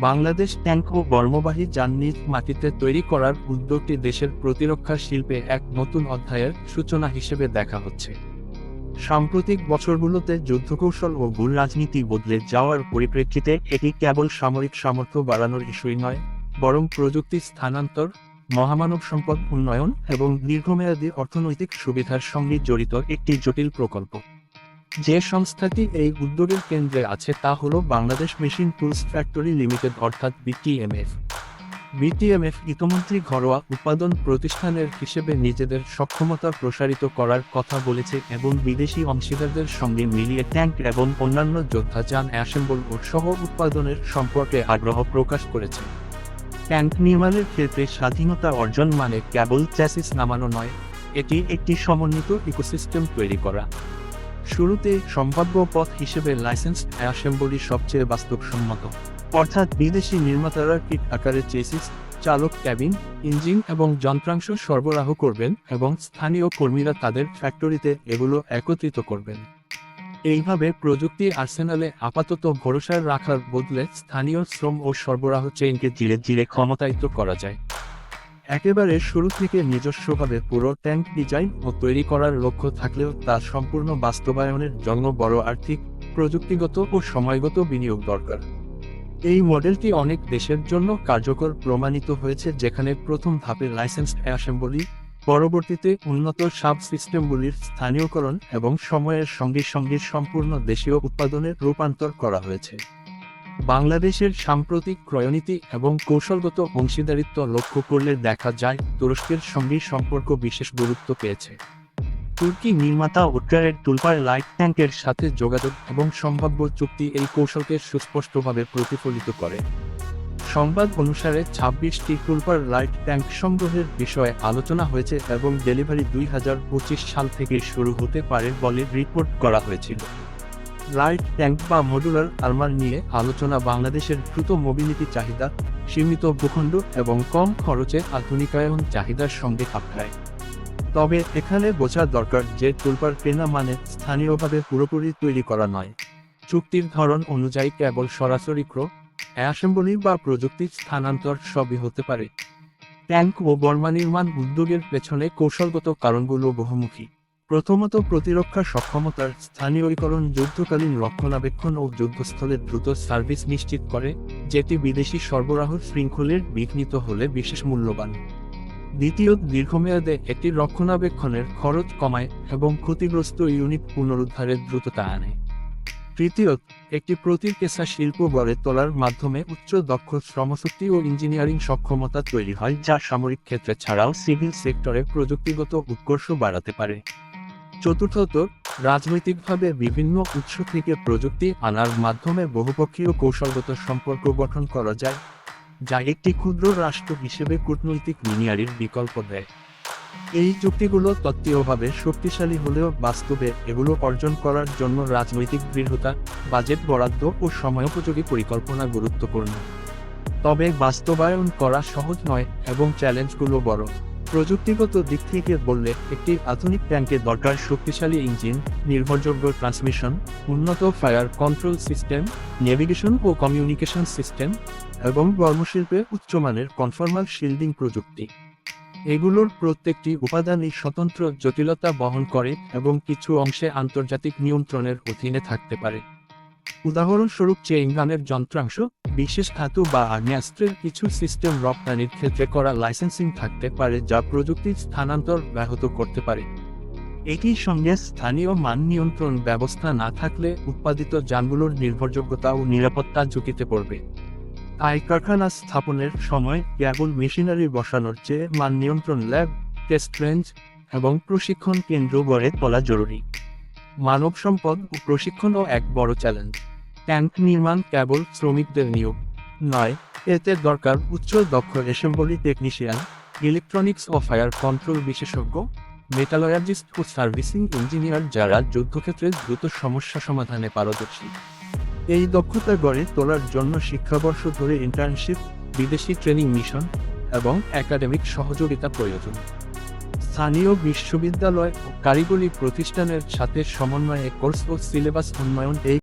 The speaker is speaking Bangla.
বাংলাদেশ ট্যাঙ্ক ও বর্মবাহী যান নিজ মাটিতে তৈরি করার উদ্যোগটি দেশের প্রতিরক্ষা শিল্পে এক নতুন অধ্যায়ের সূচনা হিসেবে দেখা হচ্ছে। সাম্প্রতিক বছরগুলোতে যুদ্ধকৌশল ও ভূ রাজনীতি বদলে যাওয়ার পরিপ্রেক্ষিতে এটি কেবল সামরিক সামর্থ্য বাড়ানোর ইস্যুই নয়, বরং প্রযুক্তি স্থানান্তর, মহামানব সম্পদ উন্নয়ন এবং দীর্ঘমেয়াদী অর্থনৈতিক সুবিধার সঙ্গে জড়িত একটি জটিল প্রকল্প। যে সংস্থাটি এই উদ্যোগের কেন্দ্রে আছে তা হল Bangladesh machine tools factory limited, অর্থাৎ বিটিএমএফ। বিটিএমএফ ইতোমধ্যেই ঘরোয়া উৎপাদন প্রতিষ্ঠানের হিসেবে নিজেদের সক্ষমতা প্রসারিত করার কথা বলেছে এবং বিদেশি অংশীদারদের সঙ্গে মিলিয়ে ট্যাঙ্ক এবং অন্যান্য যোদ্ধা যান অ্যাসেম্বল ও সহ উৎপাদনের সম্পর্কে আগ্রহ প্রকাশ করেছে। ট্যাঙ্ক নির্মাণের ক্ষেত্রে স্বাধীনতা অর্জন মানে কেবল চ্যাসিস নামানো নয়, এটি একটি সমন্বিত ইকোসিস্টেম তৈরি করা। শুরুতে সম্ভাব্য পথ হিসেবে লাইসেন্স অ্যাসেম্বলি সবচেয়ে বাস্তবসম্মত। অর্থাৎ বিদেশি নির্মাতারা কিট আকারে চেসিস, চালক ক্যাবিন, ইঞ্জিন এবং যন্ত্রাংশ সরবরাহ করবেন এবং স্থানীয় কর্মীরা তাদের ফ্যাক্টরিতে এগুলো একত্রিত করবেন। এইভাবে প্রযুক্তি আর্সেনালে আপাতত ভরসা রাখার বদলে স্থানীয় শ্রম ও সরবরাহ চেইনকে ধীরে ধীরে ক্ষমতায়িত করা যায়। একেবারে শুরু থেকে নিজস্বভাবে পুরো ট্যাঙ্ক ডিজাইন ও তৈরি করার লক্ষ্য থাকলেও তা সম্পূর্ণ বাস্তবায়নের জন্য বড় আর্থিক, প্রযুক্তিগত ও সময়গত বিনিয়োগ দরকার। এই মডেলটি অনেক দেশের জন্য কার্যকর প্রমাণিত হয়েছে যেখানে প্রথম ধাপে লাইসেন্স অ্যাসেম্বলি পরবর্তীতে উন্নত সাব সিস্টেমগুলির স্থানীয়করণ এবং সময়ের সঙ্গে সঙ্গে সম্পূর্ণ দেশীয় উৎপাদনের রূপান্তর করা হয়েছে। বাংলাদেশের সাম্প্রতিক ক্রয়নীতি এবং কৌশলগত অংশীদারিত্ব লক্ষ্য করলে দেখা যায়, তুরস্কের সঙ্গে সম্পর্ক বিশেষ গুরুত্ব পেয়েছে। তুর্কি নির্মাতা উত্তরের তুলপার লাইট ট্যাঙ্কের সাথে যোগাযোগ এবং সম্ভাব্য চুক্তি এই কৌশলকে সুস্পষ্টভাবে প্রতিফলিত করে। সংবাদ অনুসারে ছাব্বিশটি টুলপার লাইট ট্যাঙ্ক সংগ্রহের বিষয়ে আলোচনা হয়েছে এবং ডেলিভারি দুই হাজার পঁচিশ সাল থেকে শুরু হতে পারে বলে রিপোর্ট করা হয়েছিল। লাইট ট্যাঙ্ক বা মডুলার আর্মার নিয়ে আলোচনা বাংলাদেশের দ্রুত মোবিলিটি চাহিদা, সীমিত ভূখণ্ড এবং কম খরচে আধুনিকায়ন চাহিদার সঙ্গে খাপ খায় তবে এখানে বোঝা দরকার যে টুলপার কেনা মানে স্থানীয়ভাবে পুরোপুরি তৈরি করা নয়। চুক্তির ধরন অনুযায়ী কেবল সরাসরি ক্রো, অ্যাসেম্বলি বা প্রযুক্তির স্থানান্তর সবই হতে পারে। ট্যাঙ্ক ও বর্মা নির্মাণ উদ্যোগের পেছনে কৌশলগত কারণগুলো বহুমুখী। প্রথমত প্রতিরক্ষা সক্ষমতার স্থানীয়করণ যুদ্ধকালীন রক্ষণাবেক্ষণ ও যুদ্ধস্থলের দ্রুত সার্ভিস নিশ্চিত করে, যেটি বিদেশি সরবরাহ শৃঙ্খলের বিঘ্নিত হলে বিশেষ মূল্যবান। দ্বিতীয়, দীর্ঘমেয়াদে এটি রক্ষণাবেক্ষণের খরচ কমায় এবং ক্ষতিগ্রস্ত ইউনিট পুনরুদ্ধারের দ্রুততা আনে। তৃতীয়ত একটি প্রতিকেশা শিল্প গড়ে তোলার মাধ্যমে উচ্চ দক্ষ শ্রমশক্তি ও ইঞ্জিনিয়ারিং সক্ষমতা তৈরি হয়, যা সামরিক ক্ষেত্রে ছাড়াও সিভিল সেক্টরে প্রযুক্তিগত উৎকর্ষ বাড়াতে পারে। চতুর্থত, রাজনৈতিকভাবে বিভিন্ন উৎস থেকে প্রযুক্তি আনার মাধ্যমে বহুপক্ষীয় কৌশলগত সম্পর্ক গঠন করা যায়, যা একটি ক্ষুদ্র রাষ্ট্র হিসেবে কূটনৈতিক লিনিয়ারির বিকল্প দেয়। এই চুক্তিগুলো তত্ত্বীয়ভাবে শক্তিশালী হলেও বাস্তবে এগুলো অর্জন করার জন্য রাজনৈতিক দৃঢ়তা, বাজেট বরাদ্দ ও সময়োপযোগী পরিকল্পনা গুরুত্বপূর্ণ। তবে বাস্তবায়ন করা সহজ নয় এবং চ্যালেঞ্জগুলো বড়। প্রযুক্তিগত দিক থেকে বললে, একটি আধুনিক ট্যাঙ্কে দরকার শক্তিশালী ইঞ্জিন, নির্ভরযোগ্য ট্রান্সমিশন উন্নত ফায়ার কন্ট্রোল সিস্টেম নেভিগেশন ও কমিউনিকেশন সিস্টেম এবং কর্মশিল্পে উচ্চমানের কনফর্মাল শিল্ডিং প্রযুক্তি। এগুলোর প্রত্যেকটি উপাদানই স্বতন্ত্র জটিলতা বহন করে এবং কিছু অংশে আন্তর্জাতিক নিয়ন্ত্রণের অধীনে থাকতে পারে। উদাহরণস্বরূপ চেইন গানের যন্ত্রাংশ বিশেষ ধাতু বা আগ্নেয়াস্ত্রের কিছু সিস্টেম রপ্তানির ক্ষেত্রে করা লাইসেন্সিং থাকতে পারে যা প্রযুক্তির স্থানান্তর ব্যাহত করতে পারে। এটির সঙ্গে স্থানীয় মান নিয়ন্ত্রণ ব্যবস্থা না থাকলে উৎপাদিত যানগুলোর নির্ভরযোগ্যতা ও নিরাপত্তা ঝুঁকিতে পড়বে। তাই কারখানা স্থাপনের সময় কেবল মেশিনারি বসানোর চেয়ে মান নিয়ন্ত্রণ ল্যাব, টেস্ট রেঞ্জ এবং প্রশিক্ষণ কেন্দ্র গড়ে তোলা জরুরি। মানব সম্পদ ও প্রশিক্ষণও এক বড় চ্যালেঞ্জ। ট্যাঙ্ক নির্মাণ কেবল শ্রমিকদের নিয়োগ নয়, এতে দরকার উচ্চ দক্ষ অ্যাসেম্বলি টেকনিশিয়ান, ইলেকট্রনিক্স ও ফায়ার কন্ট্রোল বিশেষজ্ঞ, মেটালয়ার্জিস্ট ও সার্ভিসিং ইঞ্জিনিয়ার যারা যুদ্ধক্ষেত্রে দ্রুত সমস্যা সমাধানে পারদর্শী। এই দক্ষতা গড়ে তোলার জন্য শিক্ষাবর্ষ ধরে ইন্টার্নশিপ বিদেশি ট্রেনিং মিশন এবং একাডেমিক সহযোগিতা প্রয়োজন। স্থানীয় বিশ্ববিদ্যালয় ও কারিগরি প্রতিষ্ঠানের সাথে সমন্বয়ে কোর্স ও সিলেবাস উন্নয়ন এই